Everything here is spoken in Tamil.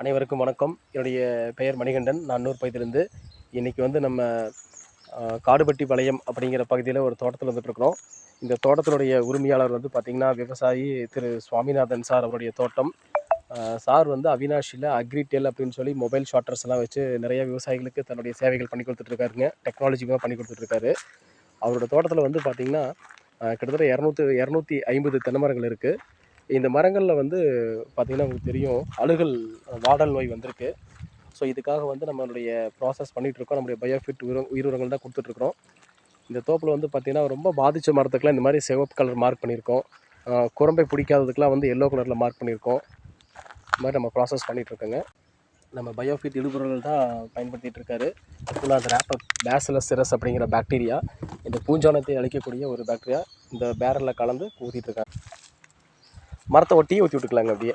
அனைவருக்கும் வணக்கம். என்னுடைய பெயர் மணிகண்டன். நான் நூற்பயத்திலிருந்து இன்றைக்கி வந்து நம்ம காடுபட்டி பாளையம் அப்படிங்கிற பகுதியில் ஒரு தோட்டத்தில் வந்துட்டுருக்குறோம் இந்த தோட்டத்தினுடைய உரிமையாளர் வந்து பார்த்திங்கன்னா விவசாயி திரு சுவாமிநாதன் சார் அவருடைய தோட்டம். சார் வந்து அவினாஷியில் அக்ரிடெல் அப்படின்னு சொல்லி மொபைல் ஷார்ட்டர்ஸ் எல்லாம் வச்சு நிறைய விவசாயிகளுக்கு தன்னுடைய சேவைகள் பண்ணி கொடுத்துட்ருக்காருங்க டெக்னாலஜிக்காக பண்ணி கொடுத்துட்ருக்காரு அவரோட தோட்டத்தில் வந்து பார்த்திங்கன்னா கிட்டத்தட்ட இரநூத்தி இரநூத்தி ஐம்பது தென்னை மரங்கள் இருக்குது இந்த மரங்களில் வந்து பார்த்திங்கன்னா உங்களுக்கு தெரியும் அழுகல் வாடல் நோய் வந்திருக்கு. ஸோ இதுக்காக வந்து நம்மளுடைய ப்ராசஸ் இருக்கோம். நம்மளுடைய பயோஃபிட் உயிர உயிர் உரங்கள் தான் கொடுத்துட்ருக்குறோம் இந்த தோப்பில் வந்து பார்த்திங்கன்னா ரொம்ப பாதித்த மரத்துக்கெலாம் இந்த மாதிரி சிவப்பு கலர் மார்க் பண்ணியிருக்கோம். குரம்பை பிடிக்காததுக்கெலாம் வந்து எல்லோ கலரில் மார்க் பண்ணியிருக்கோம். இந்த மாதிரி நம்ம ப்ராசஸ் பண்ணிகிட்ருக்கோங்க நம்ம பயோஃபிட் இடுபொருள்கள் தான் பயன்படுத்திகிட்டு இருக்காரு. ஃபுல்லாக அந்த ரேப்பப் பேசலஸ் சிரஸ் அப்படிங்கிற பாக்டீரியா இந்த பூஞ்சானத்தை அழிக்கக்கூடிய ஒரு பாக்டீரியா இந்த பேரலில் கலந்து ஊற்றிட்டுருக்காங்க மரத்தை ஒட்டியே ஊற்றி விட்டுக்கலாங்க அப்படியே.